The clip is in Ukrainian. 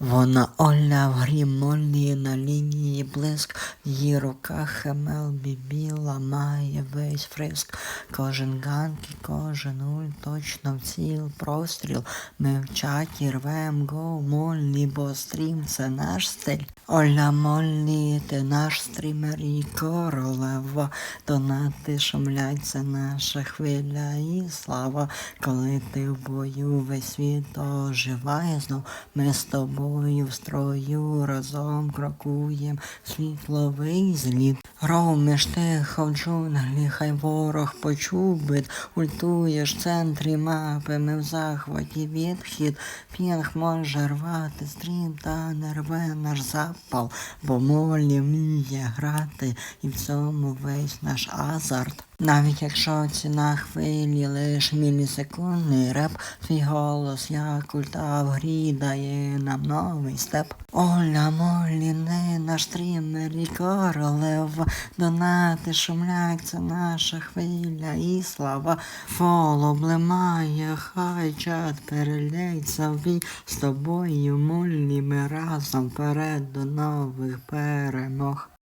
Вона Оля в грі на лінії блиск, в її руках хемел бібіла має весь фриск. Кожен ганк і кожен уль точно в ціл простріл. Ми в чаті рвем го молі, бо стрім це наш стиль. Оля молі, ти наш стрімер і королева. Донати шумлять, це наша хвиля і слава. Коли ти в бою весь світ оживає знов, ми з тобою в строю разом крокуєм світловий зліт. Роумиш тихо в джунглі, хай ворог почув бит, ультуєш в центрі мапи, ми в захваті відхід. Пінг може рвати стрім та не рве наш запал, бо молі вміє грати, і в цьому весь наш азарт. Навіть якщо ціна хвилі лиш мілісекундний реп, твій голос як ульта в грі дає нам новий степ. Оля молі, не наш стрімер і королева, донати шумлять, це наша хвиля і слава. Фол облимає, хай чат перелється в бій з тобою, молі, ми разом вперед до нових перемог.